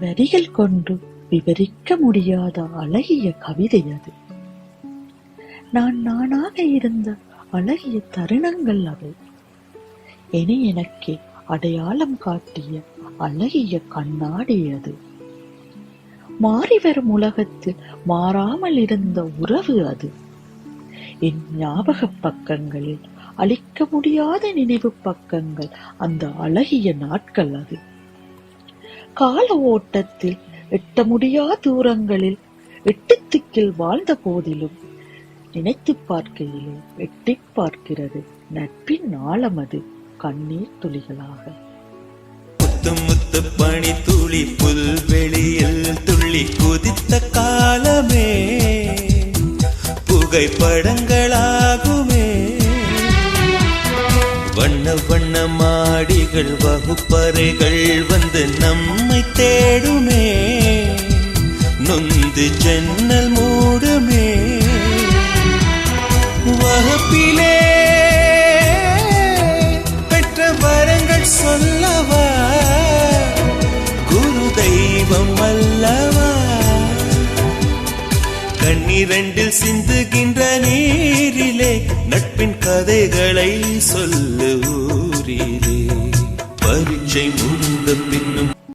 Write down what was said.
வரிகள் கொண்டு விவரிக்க முடியாத அழகிய கவிதை அது. நான் நானாக இருந்த அழகிய தருணங்கள் அவை. இனி எனக்கு அடையாளம் காட்டிய அழகிய கண்ணாடி அது. மாறி வரும் உலகத்தில் மாறாமல் இருந்த உறவு அது. என் ஞாபக பக்கங்களில் அழிக்க முடியாத நினைவு பக்கங்கள் அந்த அழகிய நாட்கள் அது. கால ஓட்டத்தில் எட்ட முடியா தூரங்களில் எட்டு திக்கில் வாழ்ந்த போதிலும் நினைத்து பார்க்கையிலே எட்டி பார்க்கிறது நட்பின் ஆழமது கண்ணீர் துளிகளாக. முத்து முத்து பனி துளி புல்வெளியில் துள்ளி குதித்த காலமே புகைப்படங்களா வண்ண மாடிகள் வகுப்பறைகள் வந்து நம்மை தேடுமே. நொந்து ஜன்னல் மூடுமே. வகுப்பிலே பெற்ற வரங்கள் சொல்லவா? குரு தெய்வம் அல்லவா? கண்ணிரண்டில் சிந்துகின்ற நீரிலே நட்பின் கதைகளை சொல்லுவோம் ஊரிலே பரீட்சை முடிந்த பின்னும்